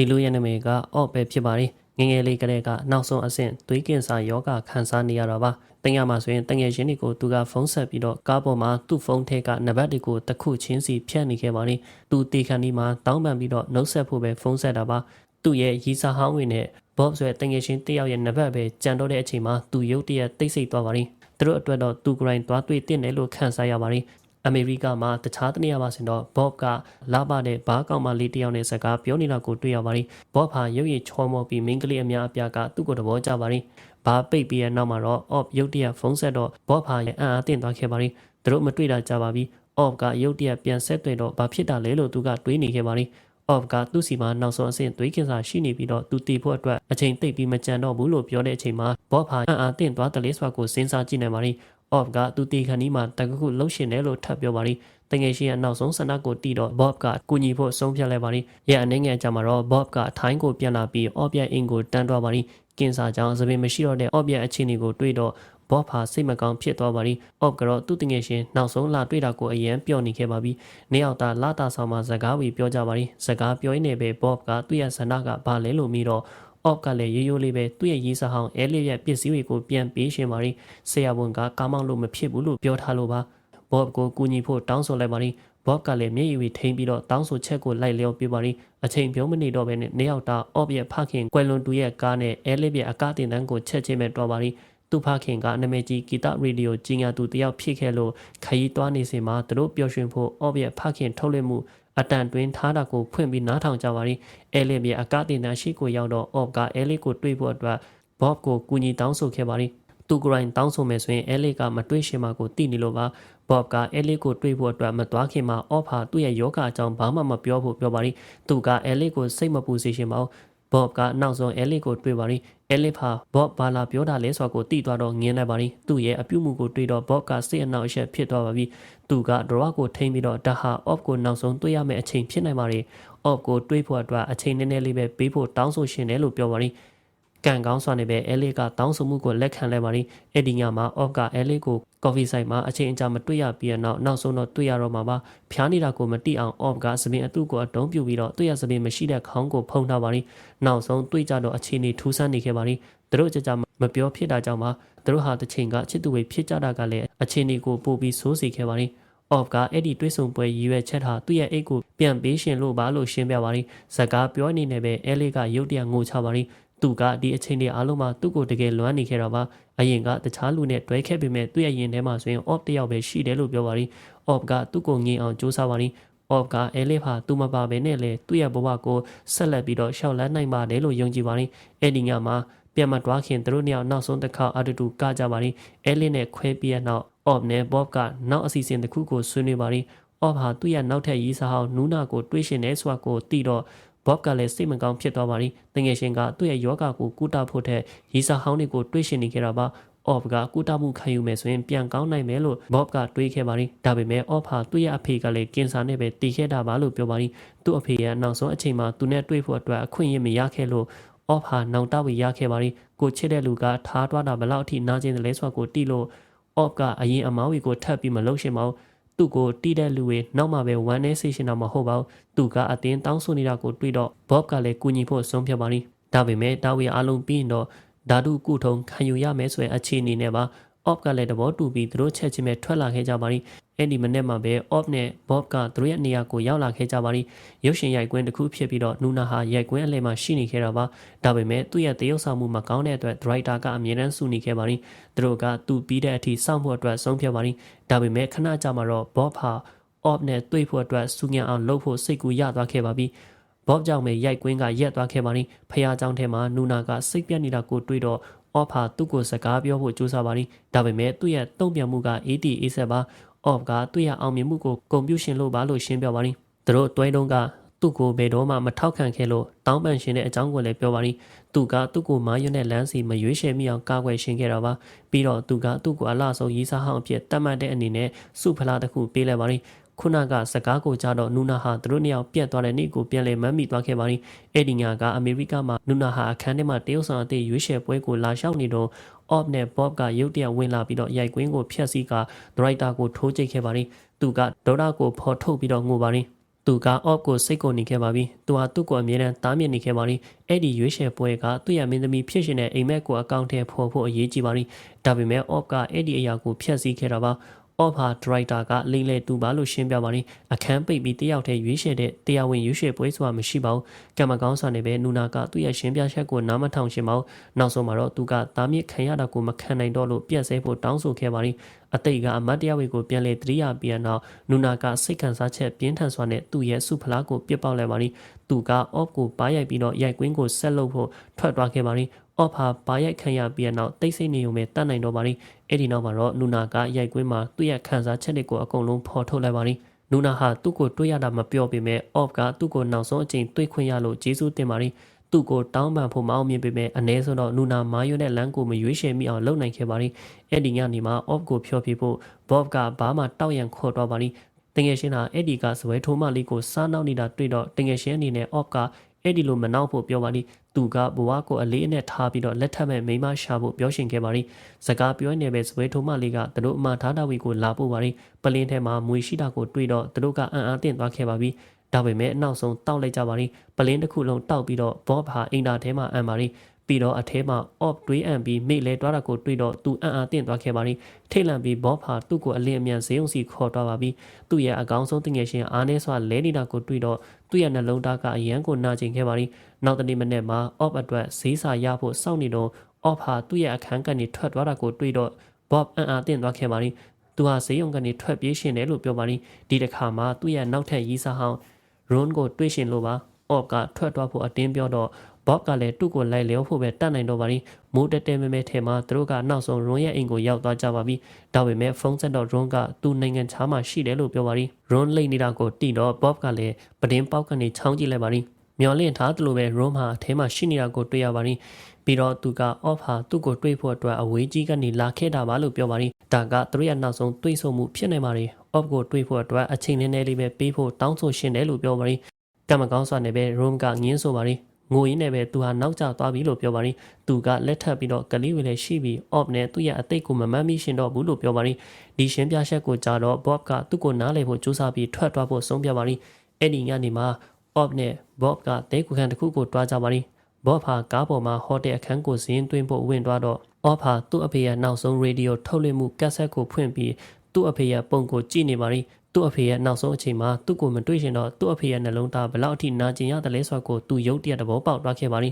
ဒီလူရဲ့နာမည်ကအော့ပဲဖြစ်ပါတယ်ငယ်ငယ်လေးကလေးကနောက်ဆုံးအဆင့်သွေးကင်ဆာယောဂခံစားနေရတာပါတင်ရမှာဆိုရင်တငယ်ချင်းတွေကိုသူကဖုန်းဆက်ပြီးတော့ကားပေါ်မှာသူ့ဖုန်းထဲကနံပါတ်တွေကိုတစ်ခုချင်းစီဖြတ်နေခဲ့ပါတယ်သူတေခန်ဒီမှာတောင်းပန်ပြီးတော့နှုတ်ဆက်ဖို့ပဲဖုန်းဆက်တာပါသူ့ရဲ့ရီစာဟောင်းဝင်နဲ့ဘော့ဆိုတဲ့တငယ်ချင်းတယောက်ရဲ့နံပါတ်ပဲကြံတော့တဲ့အချိန်မှာသူရုတ်တရက်တိတ်ဆိတ်သွားပါတယ်သူတို့အတွက်တော့သူကိုယ်တိုင်သွားတွေ့တင်တယ်လို့ခံစားရပါတယ် အမေရိကမှာတခြားတနေရာမှာဆိုတော့ဘော့ကလာပါတဲ့ဘားကောင်မလေးတယောက်နဲ့စကားပြောနေတာကိုတွေ့ရပါတယ်ဘော့ဟာရုပ်ရည်ချောမောပြီးမိန်းကလေးအများအပြားကသူ့ကိုသဘောကျပါတယ်ဘာပိတ်ပြီးရဲ့နောက်မှာတော့ off ရုတ်တရက်ဖုန်းဆက်တော့ဘော့ဟာရဲ့အံ့အားသင့်သွားခဲ့ပါတယ်သူတို့မတွေ့တာကြပါပြီ off ကရုတ်တရက်ပြန်ဆက်တွေ့တော့ဘာဖြစ်တာလဲလို့သူကတွေးနေခဲ့ပါတယ် off ကသူ့စီမှာနောက်ဆုံးအဆင့်သွေးကင်ဆာရှိနေပြီးတော့သူတည်ဖို့အတွက်အချိန်သိပ်ပြီးမကြံတော့ဘူးလို့ပြောတဲ့အချိန်မှာ bob ဟာအံ့အားသင့်သွားတယ်လေဆိုတာကိုစဉ်းစားကြည့်နိုင်ပါတယ် off ကသူတည်ခဏီးမှာတကခုလှုပ်ရှင်တယ်လို့ထပ်ပြောပါတယ်တငယ်ရှင်ရဲ့နောက်ဆုံးဆန္ဒကိုတီးတော့ Bob ကကူညီဖို့ဆုံးဖြတ်လိုက်ပါတယ်။ရဲ့အနေငယ်ကြမှာတော့ Bob ကအထိုင်းကိုပြန်လာပြီး Off ရဲ့အင်ကိုတန်းသွားပါတယ်။ကင်ဆာကြောင့်သပင်မရှိတော့တဲ့ Off ရဲ့အခြေအနေကိုတွေးတော့ Bob ဟာစိတ်မကောင်းဖြစ်သွားပါပြီ။ Off ကတော့သူ့တငယ်ရှင်နောက်ဆုံးလာတွေ့တာကိုအရင်ပျော်နေခဲ့ပါပြီ။နေအောင်တာလာတာဆောင်မှာစကားဝေပြောကြပါပြီ။စကားပြောရင်းနဲ့ပဲ Bob ကသူ့ရဲ့ဆန္ဒကဘာလဲလို့မိတော့ off ကလည်းရိုးရိုးလေးပဲသူ့ရဲ့ရေးစားဟောင်းအဲလစ်ရဲ့ပစ္စည်းတွေကိုပြန်ပေးရှင်ပါရီဆရာဝန်ကကားမောင်းလို့မဖြစ်ဘူးလို့ပြောထားလို့ပါဘော့ကိုကူညီဖို့တောင်းဆိုလိုက်ပါရီဘော့ကလည်းမျက်ရည်ဝေထိန်ပြီးတော့တောင်းဆိုချက်ကိုလိုက်လျောပြပါရီအချိန်ပြုံးမနေတော့ဘဲနဲ့နေရောက်တာ off ရဲ့ဖခင်ကွယ်လွန်သူရဲ့ကားနဲ့အဲလစ်ရဲ့အကားတင်တန်းကိုချက်ချင်းပဲတော်ပါရီသူဖခင်ကနာမည်ကြီးဂီတရေဒီယိုကြီးညာသူတယောက်ဖြစ်ခဲ့လို့ခရီးသွားနေစဉ်မှာသူတို့ပျော်ရွှင်ဖို့ off ရဲ့ဖခင်ထုတ်လွှင့်မှု အတန်တွင်းထားတာကိုဖွင့်ပြီးနားထောင်ကြပါရီအဲလစ်ရဲ့အကားတင်တန်းရှိကိုရောက်တော့ off ကအဲလစ်ကိုတွေးဖို့အတွက် Bob ကိုကူညီတောင်းဆိုခဲ့ပါရီသူကိုယ်တိုင်တောင်းဆိုမယ်ဆိုရင်အဲလစ်ကမတွေးရှင်မှာကိုသိနေလို့ပါဘော့ကအဲလစ်ကိုတွေးဖို့အတွက်မသွားခင်မှာအော့ဖာသူ့ရဲ့ယောဂအကြောင်းဘာမှမပြောဖို့ပြောပါရီသူကအဲလစ်ကိုစိတ်မပူစေရှင်ပါဘူးဘော့ကနောက်ဆုံးအဲလစ်ကိုတွေးပါရီအဲလစ်ဖာဘော့ဘာလာပြောတာလဲဆိုတာကိုသိသွားတော့ငင်းလိုက်ပါရီသူ့ရဲ့အပြုတ်မှုကိုတွေးတော့ဘော့ကစိတ်အနှောက်အယှက်ဖြစ်သွားပါပြီ သူကဒရဝကိုထိမ့်ပြီးတော့တဟာ off ကိုနောက်ဆုံးတွေးရမယ့်အချိန်ဖြစ်နိုင်ပါရီ off ကိုတွေးဖို့အတွက်အချိန်နည်းနည်းလေးပဲပေးဖို့တောင်းဆိုရှင်တယ်လို့ပြောပါရီကန်ကောင်းစွာနဲ့ပဲအဲလစ်ကတောင်းဆိုမှုကိုလက်ခံလိုက်ပါရီအဲ့ဒီညမှာ off ကအဲလစ်ကိုကော်ဖီဆိုင်မှာအချိန်အကြာမတွေ့ရပြီးတော့နောက်ဆုံးတော့တွေ့ရတော့မှာပါဖျားနေတာကိုမတိအောင် off ကသပင်အတုကိုအတုံးပြူပြီးတော့တွေ့ရသပင်မရှိတဲ့ခေါင်းကိုဖုံးထားပါရီနောက်ဆုံးတွေ့ကြတော့အခြေအနေထူးဆန်းနေခဲ့ပါရီသူတို့ကြကြ မပြောဖြစ်တာကြောင့်ပါသူတို့ဟာတစ်ချိန်ကချစ်သူတွေဖြစ်ကြတာကလည်းအခြေအနေကိုပို့ပြီးဆိုးစေခဲ့ပါရီ off ကအဲ့ဒီတွေးဆုံပွဲရည်ရွယ်ချက်ဟာသူ့ရဲ့အိတ်ကိုပြန်ပေးရှင်လို့ပါလို့ရှင်းပြပါရီဇကားပြောနေနေပဲအဲလေးကရုတ်တရက်ငိုချပါရီသူကဒီအချိန်တွေအားလုံးမှာသူ့ကိုတကယ်လွမ်းနေခဲ့တာပါအရင်ကတခြားလူနဲ့တွဲခဲ့ပေမဲ့သူ့ရဲ့ရင်ထဲမှာဆိုရင် off တယောက်ပဲရှိတယ်လို့ပြောပါရီ off ကသူ့ကိုငြိမ်အောင်စူးစမ်းပါရီ off ကအဲလေးဟာသူမပါဘဲနဲ့လေသူ့ရဲ့ဘဝကိုဆက်လက်ပြီးတော့ရှောက်လန်းနိုင်ပါတယ်လို့ယုံကြည်ပါရီအဲ့ဒီညမှာ ပြန်မတွားခင်သူတို့နှစ်ယောက်နောက်ဆုံးတစ်ခါအတူတူကကြပါရီအဲလေးနဲ့ခွဲပြီးတဲ့နောက် off နဲ့ bob ကနောက်အစီအစဉ်တစ်ခုကိုဆွေးနွေးပါရီ off ဟာသူ့ရဲ့နောက်ထပ်ရေးစားဟောင်းနူးနာကိုတွေးရှင်နေဆိုတာကိုသိတော့ဘော့ကလည်းစိတ်မကောင်းဖြစ်သွားပါရီတငယ်ရှင်ကသူ့ရဲ့ယောဂကိုကုတဖို့တဲ့ရီစာဟောင်းတွေကိုတွေးရှင်နေခဲ့တာပါအော့ဖ်ကကုတမှုခံယူမယ်ဆိုရင်ပြန်ကောင်းနိုင်မယ်လို့ဘော့ကတွေးခဲ့ပါရီဒါပေမဲ့အော့ဖ်ဟာသူ့ရဲ့အဖေကလည်းကင်ဆာနဲ့ပဲတည်ခဲ့တာပါလို့ပြောပါရီသူ့အဖေရဲ့နောက်ဆုံးအချိန်မှာသူနဲ့တွေ့ဖို့အတွက်အခွင့်အရေးမရခဲ့လို့ အော့ဖ်ဟာနောင်တဝေရခဲ့ပါရီကိုချစ်တဲ့လူကထားသွားတာဘလောက်အထိနာကျင်တယ်လဲဆိုတာကိုတိလို့အော့ဖ်ကအရင်အမောင်းဝီကိုထပ်ပြီးမလုပ်ရှင်ပါဘူးသူ့ကိုတီးတဲ့လူတွေနောက်မှပဲဝမ်းနေစိတ်ရှင်တော့မဟုတ်ပါဘူးသူကအတင်းတောင်းဆိုနေတာကိုတွေ့တော့ဘော့ကလည်းကူညီဖို့ဆုံးဖြတ်ပါလိဒါပေမဲ့တာဝီအားလုံးပြီးရင်တော့ဓာတုကုထုံခံယူရမယ်ဆိုရင်အခြေအနေနဲ့ပါ off ကလည်းသဘောတူပြီးသူတို့ချက်ချင်းပဲထွက်လာခဲ့ကြပါလိအဲ့ဒီမနေ့မှာပဲ off နဲ့ bob ကသူတို့ရဲ့နေရာကိုရောက်လာခဲ့ကြပါလိရုပ်ရှင်ရိုက်ကွင်းတစ်ခုဖြစ်ပြီးတော့နူနာဟာရိုက်ကွင်းအလဲမှာရှိနေခဲ့တာပါဒါပေမဲ့သူ့ရဲ့တရုပ်ဆောင်မှုမကောင်းတဲ့အတွက် director ကအမြဲတမ်းစူနေခဲ့ပါလိသူတို့ကသူပြီးတဲ့အထိစောင့်ဖို့အတွက်ဆုံးဖြတ်ပါလိဒါပေမဲ့ခဏကြာမှာတော့ bob ဟာ off နဲ့တွေ့ဖို့အတွက်စူညံအောင်လှုပ်ဖို့စိတ်ကူရသွားခဲ့ပါပြီဘော့ကြောင့်ပဲရိုက်ကွင်းကရက်သွားခဲ့ပါလိဖះเจ้าထဲမှာနူနာကစိတ်ပြက်နေတာကိုတွေ့တော့ အော့ဖာသူ့ကိုစကားပြောဖို့ကြိုးစားပါလိဒါပေမဲ့သူ့ရဲ့တုံ့ပြန်မှုက AT A7 ပါအော့ဖကသူ့ရဲ့အောင်မြင်မှုကိုကွန်ပျူရှင်လို့ပါလို့ရှင်းပြပါလိသူတို့တွဲတုံးကသူ့ကိုဘယ်တော့မှမထောက်ခံခဲ့လို့တောင်းပန်ရှင်တဲ့အကြောင်းကိုလည်းပြောပါလိသူကသူ့ကိုမာရွတ်နဲ့လမ်းစီမရွေးချယ်မိအောင်ကာကွယ်ရှင်ခဲ့တာပါပြီးတော့သူကသူ့ကိုအလားဆုံးရေးစားဟောင်းအဖြစ်တတ်မှတ်တဲ့အနေနဲ့စုဖလားတစ်ခုပေးလိုက်ပါလိ ခုနကစကားကိုကြားတော့နူနာဟာသူတို့နှစ်ယောက်ပြတ်သွားတဲ့နေ့ကိုပြန်လည်မမ်းမိသွားခဲ့ပါသည်အဲ့ဒီညကအမေရိကမှာနူနာဟာအခန်းထဲမှာတရုတ်ဆောင်အသည့်ရွေးချယ်ပွဲကိုလာလျှောက်နေတော့ off နဲ့ bob ကရုတ်တရက်ဝင်လာပြီးတော့ရိုက်ကွင်းကိုဖျက်ဆီးကဒရိုက်တာကိုထိုးကျိတ်ခဲ့ပါသည်သူကဒေါ်တာကိုဖော်ထုတ်ပြီးတော့ငိုပါသည်သူက off ကိုစိတ်ကိုနေခဲ့ပါပြီသူဟာသူ့ကိုအမြဲတမ်းတားမြစ်နေခဲ့ပါလိအဲ့ဒီရွေးချယ်ပွဲကသူ့ရဲ့မင်းသမီးဖြစ်ရှင်တဲ့အိမ်မက်ကိုအကောင့်ထဲပေါ်ဖို့အရေးကြီးပါလိဒါပေမဲ့ off ကအဲ့ဒီအရာကိုဖျက်ဆီးခဲ့တာပါ off ဟာ director ကလိမ့်လေသူပါလို့ရှင်းပြပါလိအခန်းပိတ်ပြီးတယောက်တည်းရွေးချယ်တဲ့တရားဝင်ရွေးချယ်ပွဲဆိုတာမရှိပါဘူးကံမကောင်းစွာနဲ့ပဲနူနာကသူ့ရဲ့ရှင်းပြချက်ကိုနားမထောင်ရှင်းပါဘူးနောက်ဆုံးမှာတော့သူကတားမြစ်ခံရတာကိုမခံနိုင်တော့လို့ပြက်ဆဲဖို့တောင်းဆိုခဲ့ပါလိအတိတ်ကအမတ်တရားဝေကိုပြန်လေတရိယာပြန်တော့နူနာကစိတ်ခံစားချက်ပြင်းထန်စွာနဲ့သူ့ရဲ့စုဖလားကိုပြစ်ပေါက်လိုက်ပါလိသူက off ကိုပါရိုက်ပြီးတော့ရိုက်ကွင်းကိုဆက်လုပ်ဖို့ထွက်သွားခဲ့ပါလိ off ဟာပါရိုက်ခံရပြီးနောက်တိတ်ဆိတ်နေုံပဲတတ်နိုင်တော့ပါလိအဲ့ဒီနောက်မှာတော့နူနာကရိုက်ကွင်းမှာသူ့ရဲ့ခံစားချက်တွေကိုအကုန်လုံးဖော်ထုတ်လိုက်ပါလိနူနာဟာသူ့ကိုတွေးရတာမပြောပေမဲ့ off ကသူ့ကိုနောက်ဆုံးအချိန်တွေးခွင့်ရလို့ကျေးဇူးတင်ပါလိသူ့ကိုတောင်းပန်ဖို့မအောင်မြင်ပေမဲ့အ ਨੇ ဆိုတော့နူနာမာယွနဲ့လမ်းကိုမရွေးချယ်မိအောင်လုပ်နိုင်ခဲ့ပါလိအဲ့ဒီညနေမှာ off ကိုဖျော်ပြဖို့ Bob ကဘာမှတောက်ရန်ခေါ်တော့ပါလိတငယ်ရှင်ဟာအဲ့ဒီကစပွဲထိုးမလေးကိုစားနောက်နေတာတွေ့တော့တငယ်ရှင်အနေနဲ့ off က အဲ့ဒီလိုမနောက်ဖို့ပြောပါလိသူကဘဝကိုအလေးအနက်ထားပြီးတော့လက်ထပ်မဲ့မိန်းမရှာဖို့ပြောရှင်ခဲ့ပါလိစကားပြောနေပဲစပွဲထိုးမလေးကသူတို့အမထားတာဝီကိုလာဖို့ပါလိပလင်းထဲမှာမွေရှိတာကိုတွေ့တော့သူတို့ကအံ့အားသင့်သွားခဲ့ပါပြီဒါပေမဲ့အနောက်ဆုံးတောက်လိုက်ကြပါလိပလင်းတစ်ခုလုံးတောက်ပြီးတော့ဘော့ဟာအင်တာထဲမှာအံပါလိ ပြီးတော့အထဲမှာ off တွေးအံပြီးမိလဲတွားတာကိုတွေးတော့သူအံ့အားသင့်သွားခဲ့ပါလိထိတ်လန့်ပြီးဘော့ဟာသူ့ကိုအလင်းအမြန်ဈေးုံစီခေါ်သွားပါပြီသူ့ရဲ့အကောင်ဆုံးတငယ်ရှင်အားနေစွာလဲနေတာကိုတွေးတော့သူ့ရဲ့နှလုံးသားကအယံကိုနာကျင်ခဲ့ပါလိနောက်တနေ့မနေ့မှာ off အတွက်ဈေးစာရဖို့စောင့်နေတော့ off ဟာသူ့ရဲ့အခန်းကနေထွက်သွားတာကိုတွေးတော့ bob အံ့အားသင့်သွားခဲ့ပါလိသူဟာဈေးရုံကနေထွက်ပြေးရှင်တယ်လို့ပြောပါလိဒီတစ်ခါမှာသူ့ရဲ့နောက်ထပ်ရီးစားဟောင်း Ron ကိုတွေးရှင်လို့ပါ off ကထွက်သွားဖို့အတင်းပြောတော့ Bob ကလည်းသူ့ကိုလိုက်လျောဖို့ပဲတတ်နိုင်တော့ပါလိမိုးတက်တဲမဲမဲထဲမှာသူတို့ကနောက်ဆုံး Ron ရဲ့အိမ်ကိုရောက်သွားကြပါပြီဒါပေမဲ့ဖုန်းဆက်တော့ Ron ကသူ့နိုင်ငံခြားမှာရှိတယ်လို့ပြောပါလိ Ron လိမ့်နေတာကိုတိတော့ Bob ကလည်းပဒင်းပေါက်ကနေချောင်းကြည့်လိုက်ပါလိမျော်လင့်ထားသလိုပဲ Ron ဟာအထဲမှာရှိနေတာကိုတွေ့ရပါလိပြီးတော့သူက off ဟာသူ့ကိုတွေးဖို့အတွက်အဝေးကြီးကနေလာခဲ့တာပါလို့ပြောပါလိဒါကသူတို့ရဲ့နောက်ဆုံးတွေးဆုံမှုဖြစ်နေပါလိ off ကိုတွေးဖို့အတွက်အချိန်နည်းနည်းလေးပဲပေးဖို့တောင်းဆိုရှင်တယ်လို့ပြောပါလိကံမကောင်းစွာနဲ့ပဲ room ကငင်းဆိုပါလိငို ရင်းနဲ့ပဲသူဟာနောက်ကျသွားပြီလို့ပြောပါလိသူကလက်ထပ်ပြီးတော့ကလေးဝေလည်းရှိပြီး off နဲ့သူ့ရဲ့အသိကိုမမှတ်မိရှင်တော့ဘူးလို့ပြောပါလိဒီရှင်းပြချက်ကိုကြားတော့ Bob ကသူ့ကိုနားလည်ဖို့ကြိုးစားပြီးထွက်သွားဖို့ဆုံးဖြတ်ပါလိအဲ့ဒီညနေမှာ off နဲ့ Bob ကတဲကူခံတစ်ခုကိုတွားကြပါလိ Bob ဟာကားပေါ်မှာဟိုတယ်အခန်းကိုဇင်းသွင်းဖို့ဝင်သွားတော့ off ဟာသူ့အဖေရဲ့နောက်ဆုံးရေဒီယိုထုတ်လွှင့်မှုကက်ဆက်ကိုဖွင့်ပြီးသူ့အဖေရဲ့ပုံကိုကြည့်နေပါလိ သူ့အဖေရဲ့နောက်ဆုံးအချိန်မှာသူ့ကိုမတွေ့ရှင်တော့သူ့အဖေရဲ့နှလုံးသားဘလောက်အထိနာကျင်ရတယ်လဲဆိုတာကိုသူရုပ်တရက်သဘောပေါက်သွားခဲ့ပါလိ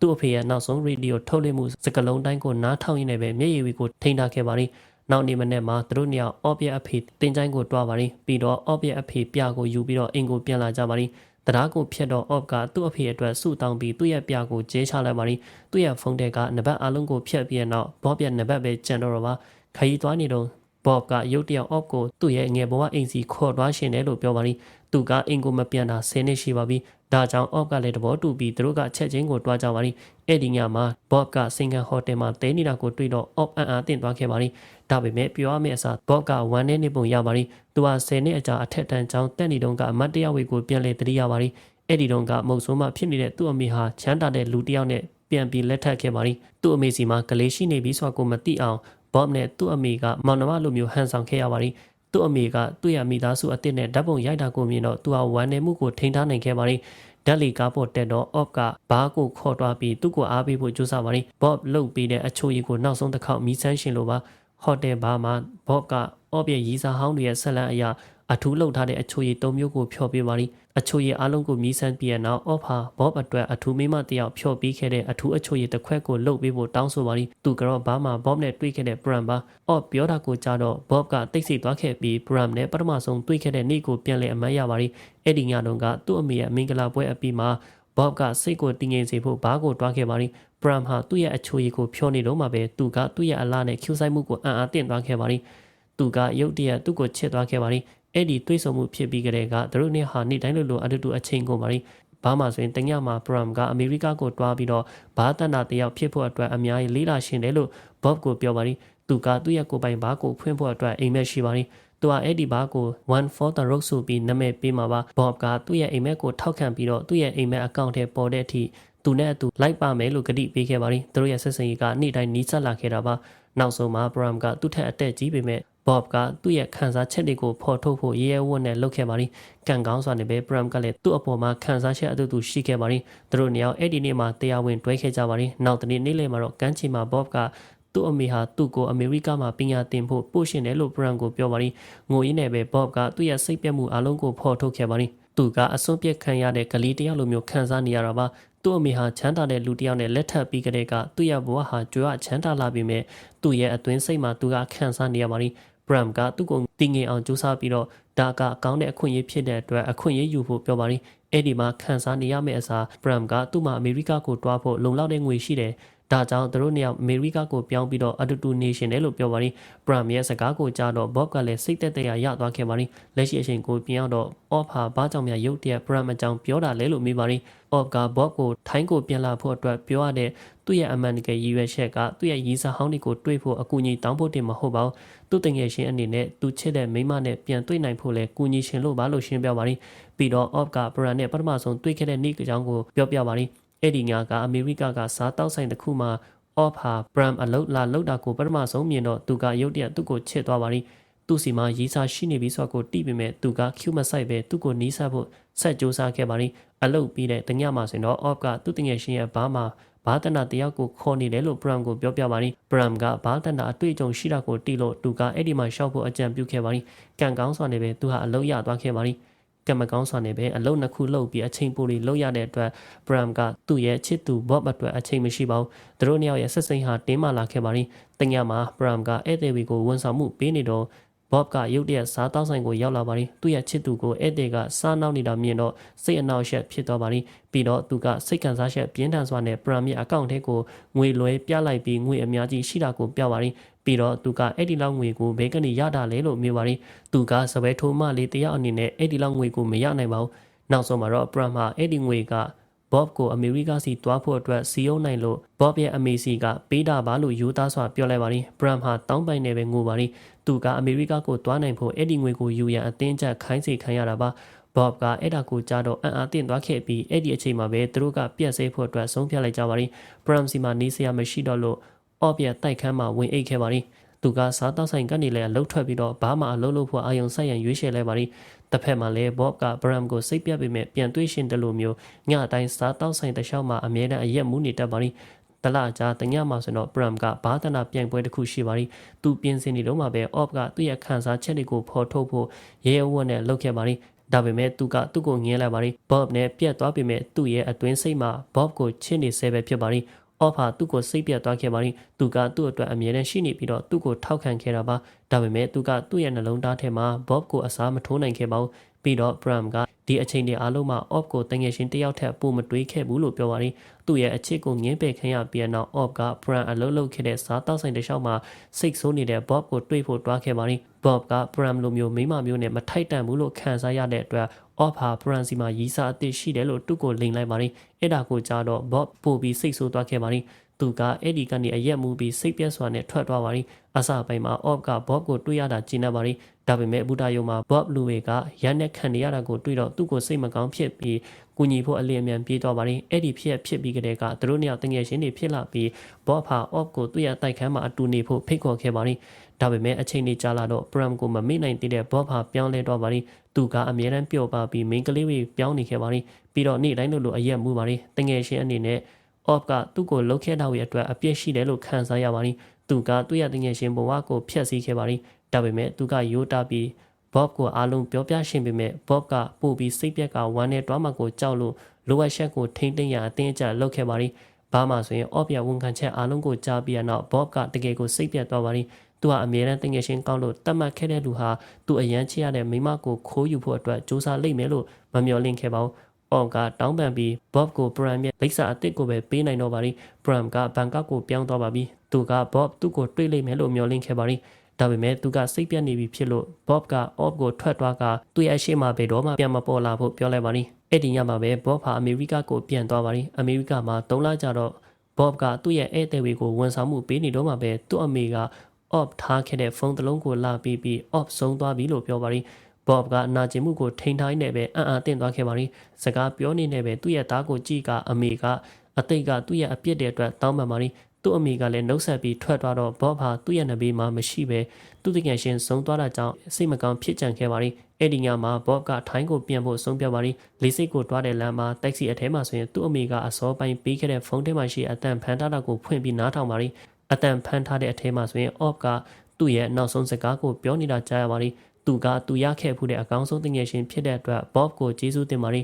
သူ့အဖေရဲ့နောက်ဆုံးရေဒီယိုထုတ်လွှင့်မှုစကလုံးတိုင်းကိုနားထောင်ရင်းနဲ့ပဲမျက်ရည်ဝီကိုထိန်းထားခဲ့ပါလိနောက်နေ့မနေ့မှာသူတို့နှစ်ယောက်အော့ပြက်အဖေတင်ချိုင်းကိုတွားပါလိပြီးတော့အော့ပြက်အဖေပြကိုယူပြီးတော့အိမ်ကိုပြန်လာကြပါလိတရားကိုဖျက်တော့ off ကသူ့အဖေအတွက်ဆူတောင်းပြီးသူ့ရဲ့ပြကိုကျဲချလိုက်ပါလိသူ့ရဲ့ဖုန်းထဲကနံပါတ်အလုံးကိုဖျက်ပြီးတော့ Bob ရဲ့နံပါတ်ပဲကျန်တော့တော့ပါခရီးသွားနေတော့ Bob ကရုတ်တရက် off ကိုသူ့ရဲ့ငယ်ဘဝအိမ်စီခေါ်သွားရှင်တယ်လို့ပြောပါလိသူကအိမ်ကိုမပြန်တာ10နှစ်ရှိပါပြီဒါကြောင့် off ကလည်းတဘောတူပြီးသူတို့ကချက်ချင်းကိုတွားကြပါလိအဲ့ဒီညမှာ Bob ကစင်ကန်ဟိုတယ်မှာတဲနေတာကိုတွေ့တော့ off အံ့အားသင့်သွားခဲ့ပါလိဒါပေမဲ့ပြောရမယ့်အစား Bob ကဝမ်းနေနေပုံရပါလိသူဟာ10နှစ်အကြာအထက်တန်းကျောင်းတက်နေတုန်းကအမတ်တရဝေကိုပြန်လဲတတိရပါလိအဲ့ဒီတုန်းကမုတ်ဆိုးမဖြစ်နေတဲ့သူ့အမေဟာချမ်းသာတဲ့လူတစ်ယောက်နဲ့ပြန်ပြီးလက်ထပ်ခဲ့ပါလိသူ့အမေစီမှာကလေးရှိနေပြီဆိုတာကိုမသိအောင် ဘော့နဲ့သူ့အမေကမောင်နှမလိုမျိုးဟန်ဆောင်ခဲ့ရပါလိသူ့အမေကသူ့ရဲ့မိသားစုအစ်စ်နဲ့ဓာတ်ပုံရိုက်တာကိုမြင်တော့သူဟာဝမ်းနည်းမှုကိုထိန်းထားနိုင်ခဲ့ပါလိဓာတ်လီကားပေါ်တက်တော့ off ကဘားကိုခေါ်သွားပြီးသူ့ကိုအားပေးဖို့ကြိုးစားပါလိ Bob လုတ်ပြီးတဲ့အချိုရည်ကိုနောက်ဆုံးတစ်ခေါက်မီးဆန်းရှင်လိုပါဟိုတယ်ဘားမှာ Bob က off ရဲ့ရီစာဟောင်းတွေရဲ့ဆက်လန်းအရာ အထူးလှုပ်ထားတဲ့အချိုရည်၃မျိုးကိုဖျော်ပေးပါလိအချိုရည်အလုံးကိုမြည်ဆန်းပြီးနောက်အော့ဖာဘော့အတွက်အထူးမိမတယောက်ဖျော်ပေးခဲ့တဲ့အထူးအချိုရည်တစ်ခွက်ကိုလှုပ်ပေးဖို့တောင်းဆိုပါလိသူကတော့ဘာမှဘော့နဲ့တွေ့ခဲ့တဲ့ Bram ပါအော့ပြောတာကိုကြားတော့ဘော့ကတိတ်ဆိတ်သွားခဲ့ပြီး Bram နဲ့ပထမဆုံးတွေ့ခဲ့တဲ့နေ့ကိုပြန်လည်အမှတ်ရပါလိအဲ့ဒီညတုန်းကသူ့အမေရဲ့မင်္ဂလာပွဲအပြီးမှာဘော့ကစိတ်ကိုတည်ငြိမ်စေဖို့ဘားကိုတွားခဲ့ပါလိဘရမ်ဟာသူ့ရဲ့အချိုရည်ကိုဖြောနေတော့မှပဲသူကသူ့ရဲ့အလားနဲ့ Q ဆိုင်မှုကိုအံ့အားသင့်သွားခဲ့ပါလိသူကရုတ်တရက်သူ့ကိုချစ်သွားခဲ့ပါလိ အဲ့ဒီတွေးဆုံမှုဖြစ်ပြီးကြတဲ့ကသူတို့နှစ်ဟာနေ့တိုင်းလိုလိုအတူတူအချိန်ကုန်ပါလိဘာမှဆိုရင်တညမှာပရမ်ကအမေရိကကိုတွားပြီးတော့ဘာတန်တာတယောက်ဖြစ်ဖို့အတွက်အများကြီးလေးလာရှင်တယ်လို့ဘော့ကိုပြောပါလိသူကသူ့ရဲ့ကိုယ်ပိုင်ဘာကိုဖွင့်ဖို့အတွက်အိမ်မက်ရှိပါလိသူကအဲ့ဒီဘာကို1 for the road ဆိုပြီးနာမည်ပေးမှာပါဘော့ကသူ့ရဲ့အိမ်မက်ကိုထောက်ခံပြီးတော့သူ့ရဲ့အိမ်မက်အကောင့်ထဲပေါ်တဲ့အထိသူနဲ့အတူလိုက်ပါမယ်လို့ကတိပေးခဲ့ပါလိသူတို့ရဲ့ဆက်ဆံရေးကနေ့တိုင်းနီးစပ်လာခဲ့တာပါနောက်ဆုံးမှာ Bram ကသူ့ထက်အသက်ကြီးပေမဲ့ Bob ကသူ့ရဲ့ခံစားချက်တွေကိုဖော်ထုတ်ဖို့ရဲရဲဝံ့နဲ့လုပ်ခဲ့ပါလိ။ကန်ကောင်းစွာနဲ့ပဲ Bram ကလည်းသူ့အပေါ်မှာခံစားချက်အတူတူရှိခဲ့ပါလိ။သူတို့နှစ်ယောက်အဲ့ဒီနေ့မှာတရားဝင်တွဲခဲ့ကြပါလိ။နောက်တနေ့နေ့လယ်မှာတော့ကမ်းခြေမှာ Bob ကသူ့အမေဟာသူ့ကိုအမေရိကမှာပညာသင်ဖို့ပို့ရှင်တယ်လို့ Bram ကိုပြောပါလိ။ငိုရင်းနဲ့ပဲ Bob ကသူ့ရဲ့စိတ်ပြတ်မှုအလုံးကိုဖော်ထုတ်ခဲ့ပါလိ။သူကအစွန်းပြက်ခံရတဲ့ကလေးတယောက်လိုမျိုးခံစားနေရတာပါ သူ့အမေဟာချမ်းသာတဲ့လူတစ်ယောက်နဲ့လက်ထပ်ပြီးကြတဲ့ကသူ့ရဲ့ဘဝဟာကြွားချမ်းသာလာပြီမဲ့သူ့ရဲ့အတွင်းစိတ်မှာသူကခံစားနေရပါလိဘရမ်ကသူ့ကိုတင်းငင်အောင်ကြိုးစားပြီးတော့ဒါကအကောင်းတဲ့အခွင့်အရေးဖြစ်တဲ့အတွက်အခွင့်အရေးယူဖို့ပြောပါလိအဲ့ဒီမှာခံစားနေရမယ့်အစားဘရမ်ကသူ့မှာအမေရိကကိုတွားဖို့လုံလောက်တဲ့ငွေရှိတယ် ဒါကြောင့်သူတို့နှစ်ယောက်အမေရိကကိုပြောင်းပြီးတော့အတူတူနေရှင်တယ်လို့ပြောပါရီဘရမ်ရဲ့စကားကိုကြားတော့ဘော့ကလည်းစိတ်သက်သက်ရရသွားခဲ့ပါရီလက်ရှိအချိန်ကိုပြန်တော့အော့ဖာဘာကြောင့်များရုတ်တရက်ဘရမ်အကြောင်းပြောတာလဲလို့မိပါရီအော့ကဘော့ကိုထိုင်းကိုပြန်လာဖို့အတွက်ပြောရတဲ့သူ့ရဲ့အမှန်တကယ်ရည်ရွယ်ချက်ကသူ့ရဲ့ရည်စားဟောင်းတွေကိုတွေးဖို့အကူအညီတောင်းဖို့တင်မဟုတ်ပါဘူးသူ့တငယ်ချင်းအနေနဲ့သူချစ်တဲ့မိမနဲ့ပြန်တွေ့နိုင်ဖို့လဲကူညီရှင်လို့ပါလို့ရှင်းပြပါရီပြီးတော့အော့ကဘရမ်နဲ့ပထမဆုံးတွေ့ခဲ့တဲ့နေ့အကြောင်းကိုပြောပြပါရီ အဲ့ဒီညကအမေရိကကစားတောက်ဆိုင်တစ်ခုမှာအော့ဖာဘရမ်အလုတ်လာလုတ်တာကိုပထမဆုံးမြင်တော့သူကရုတ်တရက်သူ့ကိုချစ်သွားပါလိသူ့စီမှာရေးစားရှိနေပြီဆိုတော့တိပေမဲ့သူက Q မဆိုင်ပဲသူ့ကိုနီးစပ်ဖို့ဆက်ကြိုးစားခဲ့ပါလိအလုတ်ပြီးတဲ့တညမှာဆိုရင်တော့ off ကသူ့တငယ်ရှင်ရဲ့ဘားမှာဘာတနာတယောက်ကိုခေါ်နေတယ်လို့ Bram ကိုပြောပြပါလိ Bram ကဘာတနာအတွေ့အကြုံရှိတာကိုတီးလို့သူကအဲ့ဒီမှာရှောက်ဖို့အကြံပြုခဲ့ပါလိကံကောင်းစွာနဲ့ပဲသူဟာအလုတ်ရသွားခဲ့ပါလိ ကမကောင်းစွာနဲ့ပဲအလုံးနှစ်ခုလှုပ်ပြီးအချိန်ပိုလေးလှုပ်ရတဲ့အတွက် Bram ကသူ့ရဲ့ချစ်သူ Bob အတွက်အချိန်မရှိပါဘူး။သူတို့နှစ်ယောက်ရဲ့ဆက်စိမ်ဟာတင်းမာလာခဲ့ပါလိ။တညမှာ Bram ကဧည့်သည်ကိုဝန်ဆောင်မှုပေးနေတော့ဘော့ကရုတ်တရက်စားတောက်ဆိုင်ကိုရောက်လာပါရီသူ့ရဲ့ချစ်သူကိုဧည့်သည်ကစားနောက်နေတာမြင်တော့စိတ်အနှောက်အယှက်ဖြစ်သွားပါရီပြီးတော့သူကစိတ်ခံစားချက်ပြင်းထန်စွာနဲ့ပရမ်ရဲ့အကောင့်ထဲကိုငွေလွှဲပြလိုက်ပြီးငွေအများကြီးရှိတာကိုပြပါရီပြီးတော့သူကအဲ့ဒီလောက်ငွေကိုဘဲကနေရတာလေလို့မြင်ပါရီသူကစပွဲထိုးမလေးတယောက်အနေနဲ့အဲ့ဒီလောက်ငွေကိုမရနိုင်ပါဘူးနောက်ဆုံးမှာတော့ပရမ်ဟာအဲ့ဒီငွေကဘော့ကိုအမေရိကစီတွားဖို့အတွက်စီယုံနိုင်လို့ဘော့ရဲ့အမေစီကပေးတာပါလို့ယူသားစွာပြောလိုက်ပါရီဘရမ်ဟာတောင်းပိုင်နေပဲငိုပါရီသူကအမေရိကကိုတွားနိုင်ဖို့အဲ့ဒီငွေကိုယူရန်အတင်းကျပ်ခိုင်းစေခံရတာပါဘော့ကအဲ့ဒါကိုကြားတော့အံ့အားသင့်သွားခဲ့ပြီးအဲ့ဒီအချိန်မှာပဲသူတို့ကပြက်ဆဲဖို့အတွက်ဆုံးဖြတ်လိုက်ကြပါရီဘရမ်စီမှာနေစရာမရှိတော့လို့ အော့ပြတိုက်ခန်းမှာဝင်အိတ်ခဲ့ပါရီသူကစားတောက်ဆိုင်ကနေလည်းလှုပ်ထွက်ပြီးတော့ဘာမှအလုပ်လုပ်ဖို့အာယုံဆက်ရန်ရွေးချယ်လိုက်ပါရီတစ်ဖက်မှာလည်းဘော့ကဘရမ်ကိုစိတ်ပြတ်ပေမဲ့ပြန်တွေးရှင်တယ်လို့မျိုးညအတိုင်းစားတောက်ဆိုင်တစ်လျှောက်မှာအမြဲတမ်းအရက်မူးနေတတ်ပါရီတလကြာတညမှာဆိုတော့ Bram ကဘာသနာပြိုင်ပွဲတစ်ခုရှိပါရီသူပြင်ဆင်နေတော့မှပဲ Off ကသူ့ရဲ့ခံစားချက်တွေကိုဖော်ထုတ်ဖို့ရဲရဲဝံ့နဲ့လုပ်ခဲ့ပါရီဒါပေမဲ့သူကသူ့ကိုငင်းလိုက်ပါရီ Bob နဲ့ပြက်သွားပေမဲ့သူ့ရဲ့အတွင်းစိတ်မှာ Bob ကိုချစ်နေဆဲပဲဖြစ်ပါရီ အော့ဖာသူ့ကိုစိတ်ပြတ်သွားခဲ့ပါရီသူကသူ့အတွက်အမြဲတမ်းရှိနေပြီးတော့သူ့ကိုထောက်ခံခဲ့တာပါဒါပေမဲ့သူကသူ့ရဲ့နှလုံးသားထဲမှာ Bob ကိုအစားမထိုးနိုင်ခဲ့ပါဘူး ပြီးတော့ Bram ကဒီအချိန်တွေအားလုံးမှာ Off ကိုတငယ်ရှင်တယောက်ထက်ပိုမတွေးခဲ့ဘူးလို့ပြောပါရီသူ့ရဲ့အချစ်ကိုငင်းပယ်ခံရပြီးနောက် Off က Bram အလုပ်လုပ်ခဲ့တဲ့စားတောက်ဆိုင်တစ်လျှောက်မှာစိတ်ဆိုးနေတဲ့ Bob ကိုတွေးဖို့တွားခဲ့ပါရီ Bob က Bram လိုမျိုးမိမမျိုးနဲ့မထိုက်တန်ဘူးလို့ခံစားရတဲ့အတွက် Off ဟာ Bram စီမှာရီးစားအသစ်ရှိတယ်လို့သူ့ကိုလိန်လိုက်ပါရီအဲ့ဒါကိုကြားတော့ Bob ပို့ပြီးစိတ်ဆိုးသွားခဲ့ပါရီ သူကအဲ့ဒီကနေအရက်မူပြီးစိတ်ပြက်စွာနဲ့ထွက်သွားပါရီအစပိုင်းမှာ off က bob ကိုတွေ့ရတာကျင်းနေပါရီဒါပေမဲ့ဘူတာယုံမှာ bob လူဝေကရန်နဲ့ခံနေရတာကိုတွေ့တော့သူ့ကိုစိတ်မကောင်းဖြစ်ပြီးကူညီဖို့အလျင်အမြန်ပြေးသွားပါရီအဲ့ဒီဖြစ်ဖြစ်ပြီးကြတဲ့ကသူတို့နှစ်ယောက်တငယ်ချင်းတွေဖြစ်လာပြီး bob ဟာ off ကိုသူ့ရဲ့တိုက်ခန်းမှာအတူနေဖို့ဖိတ်ခေါ်ခဲ့ပါရီဒါပေမဲ့အချိန်ကြီးကြာလာတော့ Pram ကိုမမေ့နိုင်သေးတဲ့ Bob ဟာပြောင်းလဲတော့ပါရီသူကအမြဲတမ်းပျော်ပါပြီး main ကလေးတွေပြောင်းနေခဲ့ပါရီပြီးတော့နေ့တိုင်းလိုလိုအရက်မှုပါရီတငယ်ချင်းအနေနဲ့ off ကသူ့ကိုလှုပ်ခဲတာရဲ့အတွက်အပြစ်ရှိတယ်လို့ခံစားရပါသည်သူကသူ့ရဲ့တငယ်ချင်းဘဝကိုဖျက်ဆီးခဲ့ပါသည်ဒါပေမဲ့သူကရိုးတာပြီး Bob ကိုအားလုံးပြောပြရှင်းပေမဲ့ Bob ကပို့ပြီးစိတ်ပြက်ကဝမ်းနဲ့တွားမှကိုကြောက်လို့လိုအပ်ချက်ကိုထိမ့်သိမ့်ရအတင်းအကျပ်လုပ်ခဲ့ပါသည်ဘာမှဆိုရင် off ရဝန်ခံချက်အားလုံးကိုကြားပြီးတော့ Bob ကတကယ်ကိုစိတ်ပြတ်သွားပါသည်သူဟာအမြဲတမ်းတငယ်ချင်းကောင်းလို့တတ်မှတ်ခဲ့တဲ့လူဟာသူအရန်ချရတဲ့မိမကိုခိုးယူဖို့အတွက်စူးစမ်းလိမ့်မယ်လို့မမျှော်လင့်ခဲ့ပါဘူး အော်ကတောင်းပန်ပြီး Bob ကို Bram ရဲ့လိပ်စာအစ်စ်ကိုပဲပေးနိုင်တော့ပါလိ Bram ကဘန်ကောက်ကိုပြောင်းသွားပါပြီသူက Bob သူ့ကိုတွေ့လိမ့်မယ်လို့မျှော်လင့်ခဲ့ပါလိဒါပေမဲ့သူကစိတ်ပြတ်နေပြီဖြစ်လို့ Bob က off ကိုထွက်သွားကသူ့ရဲ့အရှိမဘယ်တော့မှပြန်မပေါ်လာဖို့ပြောလိုက်ပါလိအဲ့ဒီညမှာပဲ Bob ဟာအမေရိကကိုပြန်သွားပါလိအမေရိကမှာ၃လကြာတော့ Bob ကသူ့ရဲ့ဧည့်သည်တွေကိုဝန်ဆောင်မှုပေးနေတော့မှပဲသူ့အမေက off ထားခဲ့တဲ့ဖုန်းတစ်လုံးကိုလာပြီးပြီး off ဆုံးသွားပြီလို့ပြောပါလိ ဘော့ကနာကျင်မှုကိုထိန်ထိုင်းနေပဲအံ့အားသင့်သွားခဲ့ပါရီစကားပြောနေနေပဲသူ့ရဲ့သားကိုကြည့်ကအမေကအသိကသူ့ရဲ့အပြစ်တွေအတွက်တောင်းပန်ပါရီသူ့အမိကလည်းနှုတ်ဆက်ပြီးထွက်သွားတော့ဘော့ဟာသူ့ရဲ့နဘေးမှာမရှိပဲသူ့တကယ်ရှင်ဆုံးသွားတာကြောင့်စိတ်မကောင်းဖြစ်ကြံခဲ့ပါရီအဲ့ဒီညမှာဘော့ကထိုင်းကိုပြန်ဖို့ဆုံးဖြတ်ပါရီလေးစိတ်ကိုတွားတဲ့လမ်းမှာတက္ကစီအထဲမှာဆိုရင်သူ့အမိကအစောပိုင်းပေးခဲ့တဲ့ဖုန်းထဲမှာရှိအတန်ဖန်ထားတာကိုဖွင့်ပြီးနားထောင်ပါရီအတန်ဖန်ထားတဲ့အထဲမှာဆိုရင် off ကသူ့ရဲ့နောက်ဆုံးစကားကိုပြောနေတာကြားရပါရီ သူကသူရခဲ့မှုတဲ့အကောင်းဆုံးတငယ်ရှင်ဖြစ်တဲ့အတွက် Bob ကိုကျေးဇူးတင်ပါရီ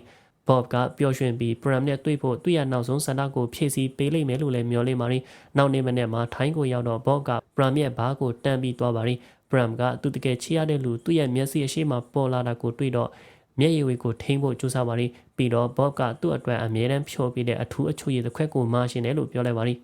ဘော့ကပျော်ရွှင်ပြီး Pram နဲ့တွေ့ဖို့သူ့ရဲ့နောက်ဆုံးဆန္ဒကိုဖြည့်ဆည်းပေးလိမ့်မယ်လို့လည်းမျှော်လင့်ပါရီနောက်နေ့မနေ့မှာထိုင်းကိုရောက်တော့ Bob က Pram ရဲ့ဘားကိုတန်းပြီးသွားပါရီ Pram ကသူတကယ်ချီရတဲ့လူသူ့ရဲ့မျက်စိအရှိမပေါ်လာတာကိုတွေ့တော့မျက်ရည်ဝေကိုထိမ့်ဖို့ကြိုးစားပါရီပြီးတော့ Bob ကသူ့အတွက်အမြဲတမ်းဖြောပေးတဲ့အထူးအချွေရည်တစ်ခွက်ကိုမာရှင်တယ်လို့ပြောလိုက်ပါရီ